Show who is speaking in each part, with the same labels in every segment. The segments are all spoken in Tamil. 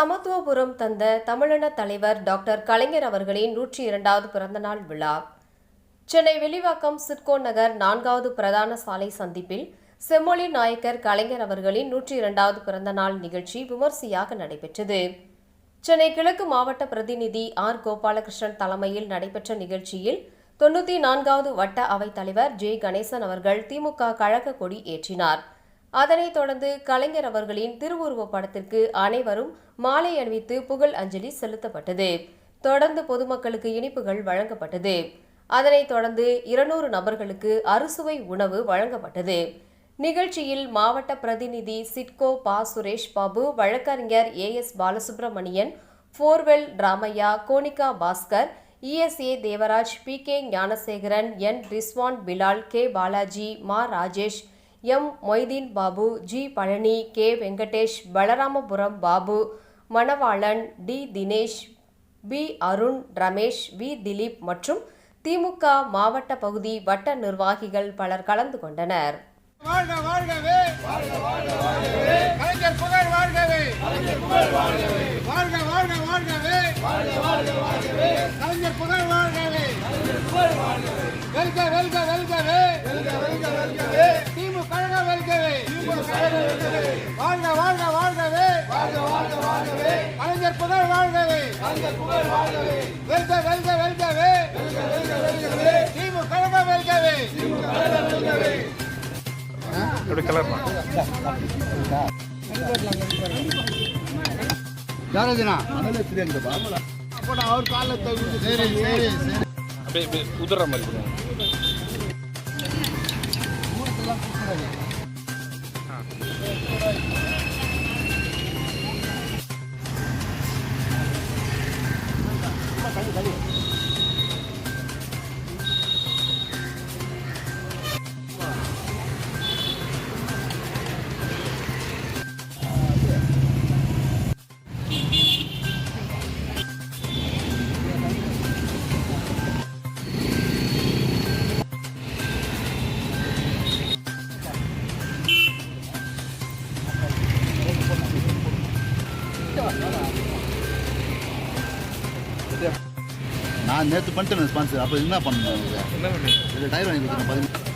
Speaker 1: சமத்துவபுரம் தந்த தமிழின தலைவர் டாக்டர் கலைஞர் அவர்களின் நூற்றி இரண்டாவது பிறந்தநாள் விழா. சென்னை வெளிவாக்கம் சிட்கோ நகர் நான்காவது பிரதான சாலை சந்திப்பில் செம்மொழி நாயக்கர் கலைஞர் அவர்களின் நூற்றி இரண்டாவது பிறந்தநாள் நிகழ்ச்சி விமர்சையாக நடைபெற்றது. சென்னை கிழக்கு மாவட்ட பிரதிநிதி ஆர். கோபாலகிருஷ்ணன் தலைமையில் நடைபெற்ற நிகழ்ச்சியில் தொண்ணூற்றி நான்காவது வட்ட அவைத் தலைவர் ஜே. கணேசன் அவர்கள் திமுக கழக கொடி ஏற்றினார். அதனைத் தொடர்ந்து கலைஞர் அவர்களின் திருவுருவப் படத்திற்கு அனைவரும் மாலை அணிவித்து புகழ் அஞ்சலி செலுத்தப்பட்டது. தொடர்ந்து பொதுமக்களுக்கு இனிப்புகள் வழங்கப்பட்டது. அதனைத் தொடர்ந்து இருநூறு நபர்களுக்கு அறுசுவை உணவு வழங்கப்பட்டது. நிகழ்ச்சியில் மாவட்ட பிரதிநிதி சிட்கோ பா. சுரேஷ் பாபு வழக்கறிஞர் ஏ. எஸ். பாலசுப்ரமணியன் ஃபோர்வெல் Ramaiah கோனிகா Bhaskar ESA Devaraj P. K. Gnanasekaran N. Rizwan Bilal K. Balaji மா. Rajesh M. Moideen Babu G. Palani K. Venkatesh Balaramapuram Babu Manavalan T Dinesh P Arun Ramesh V Dilip மற்றும் திமுக மாவட்ட பகுதி வட்ட நிர்வாகிகள் பலர் கலந்து கொண்டனர்.
Speaker 2: வாழ்க வாழ்கவே. வாழ்க வாழ்க வாழ்கவே. கலைஞர் புகழ் வாழ்கவே. கலைஞர் புகழ் வாழ்கவே வாழ்க வாழ்க வாழ்கவே. வாழ்க வாழ்க வாழ்கவே கலைஞர் புகழ் வாழ்கவே. கலைஞர் புகழ் வாழ்கவே வெல்க வெல்க வெல்கவே. வெல்க வெல்க வெல்கவே திமுக கழக வெல்கவே வெல்கவே. வாழ்க வாழ்க வாழ்கவே வாழ்க வாழ்க வாழ்கவே கலைஞர் புகழ் வாழ்கவே கலைஞர் புகழ் வாழ்கவே வெல்க வெல்க வெல்கவே வெல்க வெல்க வெல்கவே திமுக கழக வெல்கவே கழக வெல்கவே யாரதுனா அவர் காலத்தை சரி சரி சரி
Speaker 3: அப்படியே அப்படியே மாதிரி
Speaker 4: நான் நேற்று பண்ணிட்டேன் ஸ்பான்சர் அப்போ என்ன பண்ணணும்
Speaker 3: என்ன பண்ணி
Speaker 4: இது டயர் வாங்கி கொடுத்தேன் பதினஞ்சு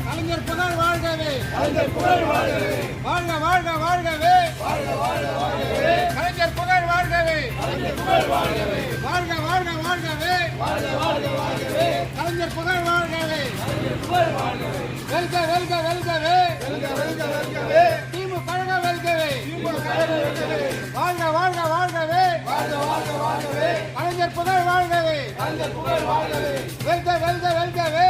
Speaker 2: கலைஞர் புகழ் வாழ்கவே. கலைஞர் புகழ் வாழ்கவே வாழ்க வாழ்க வாழ்கவே. வாழ்க வாழ்க வாழ்கவே கலைஞர் புகழ் வாழ்கவே. கலைஞர் புகழ் வாழ்கவே. வாழ்க வாழ்க வாழ்கவே வாழ்க வாழ்க வாழ்கவே கலைஞர் புகழ் வாழ்கவே கலைஞர் புகழ் வாழ்கவே வெல்க வெல்க வெல்கவே வெல்க வெல்க வெல்கவே வாழ்க வாழ்க வாழ்கவே. வாழ்க வாழ்க வாழ்கவே. கலைஞர் புகழ் வாழ்கவே. கலைஞர் புகழ் வாழ்கவே. வெல்க வெல்க வெல்கவே.